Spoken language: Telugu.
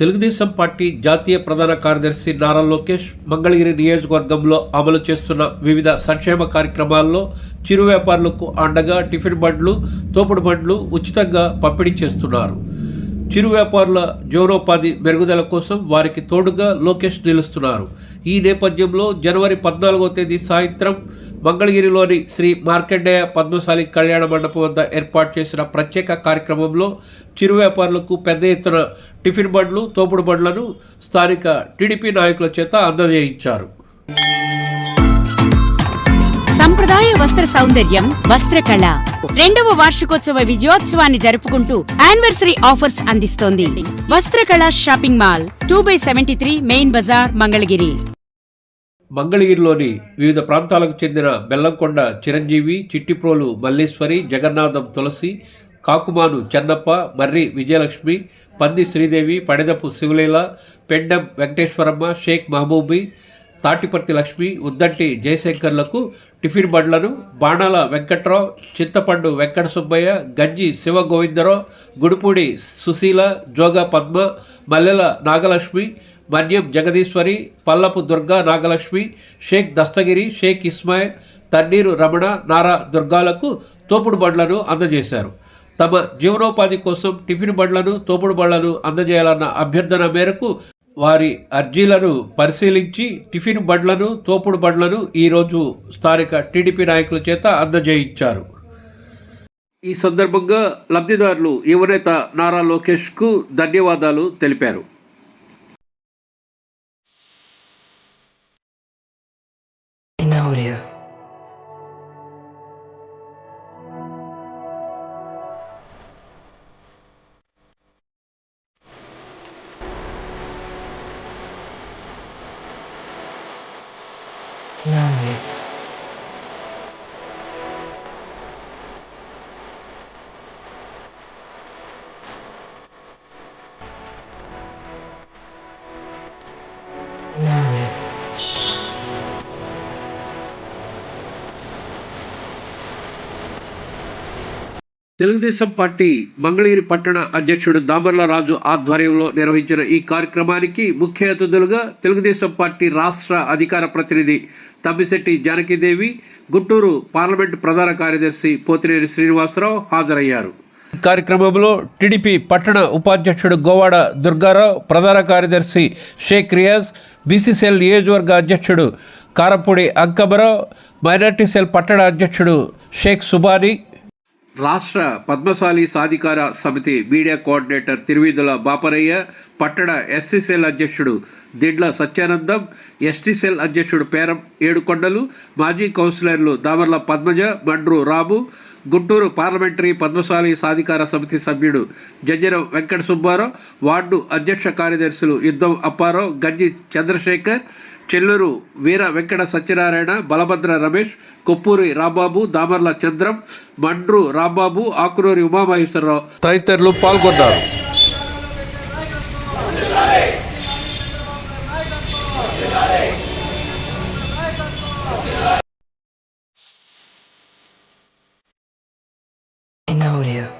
తెలుగుదేశం పార్టీ జాతీయ ప్రధాన కార్యదర్శి నారా లోకేష్ మంగళగిరి నియోజకవర్గంలో అమలు చేస్తున్న వివిధ సంక్షేమ కార్యక్రమాల్లో చిరు వ్యాపారులకు అండగా టిఫిన్ బండ్లు తోపుడు బండ్లు ఉచితంగా పంపిణీ చేస్తున్నారు. చిరు వ్యాపారుల జీవనోపాధి మెరుగుదల కోసం వారికి తోడుగా లోకేష్ నిలుస్తున్నారు. ఈ నేపథ్యంలో జనవరి పద్నాలుగో తేదీ సాయంత్రం మంగళగిరిలోని శ్రీ మార్కండేయ పద్మశాలి కళ్యాణ మండపం వద్ద ఏర్పాటు చేసిన ప్రత్యేక కార్యక్రమంలో చిరు వ్యాపారులకు పెద్ద ఎత్తున టిఫిన్ బండ్లు తోపుడు బండ్లను స్థానిక టీడీపీ నాయకుల చేత అందజేయించారు. సంప్రదాయ వస్త్ర సౌందర్యం వస్త్రకళ రెండవ వార్షికోత్సవ విజయోత్సవాన్ని జరుపుకుంటూ యానివర్సరీ ఆఫర్స్ అందిస్తోంది. Vastrakala shopping mall two by seventy three main bazaar Mangalagiri. మంగళగిరిలోని వివిధ ప్రాంతాలకు చెందిన బెల్లంకొండ చిరంజీవి చిట్టిప్రోలు మల్లీశ్వరి జగన్నాథం తులసి కాకుమాను చెన్నప్ప మర్రి విజయలక్ష్మి పంది శ్రీదేవి పడెదపు శివలీల పెండెం వెంకటేశ్వరమ్మ షేక్ మహబూబి తాటిపర్తి లక్ష్మి ఉద్దంటి జయశంకర్లకు టిఫిన్ బండ్లను బాణాల వెంకట్రావు చింతపండు వెంకట సుబ్బయ్య గంజి శివ గోవిందరావు గుడిపూడి సుశీల జోగా పద్మ మల్లెల నాగలక్ష్మి మన్యం జగదీశ్వరి పల్లపు దుర్గా నాగలక్ష్మి షేక్ దస్తగిరి షేక్ ఇస్మాయిల్ తన్నీరు రమణ నారా దుర్గాలకు తోపుడు బండ్లను అందజేశారు. తమ జీవనోపాధి కోసం టిఫిన్ బండ్లను తోపుడు బండ్లను అందజేయాలన్న అభ్యర్థన మేరకు వారి అర్జీలను పరిశీలించి టిఫిన్ బండ్లను తోపుడు బండ్లను ఈరోజు స్థానిక టీడీపీ నాయకుల చేత అందజేయించారు. ఈ సందర్భంగా లబ్ధిదారులు యువనేత నారా లోకేష్కు ధన్యవాదాలు తెలిపారు. తెలుగుదేశం పార్టీ మంగళగిరి పట్టణ అధ్యక్షుడు దామర్ల రాజు ఆధ్వర్యంలో నిర్వహించిన ఈ కార్యక్రమానికి ముఖ్య అతిథులుగా తెలుగుదేశం పార్టీ రాష్ట్ర అధికార ప్రతినిధి తమ్మిశెట్టి జానకిదేవి గుంటూరు పార్లమెంటు ప్రధాన కార్యదర్శి పోతినేని శ్రీనివాసరావు హాజరయ్యారు. కార్యక్రమంలో టీడీపీ పట్టణ ఉపాధ్యక్షుడు గోవాడ దుర్గారావు ప్రధాన కార్యదర్శి షేక్ రియాజ్ బీసీసీఎల్ నియోజకవర్గ అధ్యక్షుడు కారపూడి అంకమరావు మైనార్టీ సెల్ పట్టణ అధ్యక్షుడు షేక్ సుబానీ రాష్ట్ర పద్మశాలి సాధికార సమితి మీడియా కోఆర్డినేటర్ తిరువిధుల బాపరయ్య పట్టణ ఎస్సీసెల్ అధ్యక్షుడు దిడ్ల సత్యానందం ఎస్టీసెల్ అధ్యక్షుడు పేరం ఏడుకొండలు మాజీ కౌన్సిలర్లు దామర్ల పద్మజ మండ్రు రాము గుంటూరు పార్లమెంటరీ పద్మశాలి సాధికార సమితి సభ్యుడు జంజరం వెంకట సుబ్బారావు వార్డు అధ్యక్ష కార్యదర్శులు యుద్ధం అప్పారావు గంజి చంద్రశేఖర్ చెల్లూరు వీర వెంకట సత్యనారాయణ బలభద్ర రమేష్ కొప్పూరి రాంబాబు దామర్ల చంద్రం మండ్రు రాంబాబు ఆకునూరి ఉమామహేశ్వరరావు తదితరులు పాల్గొన్నారు audio.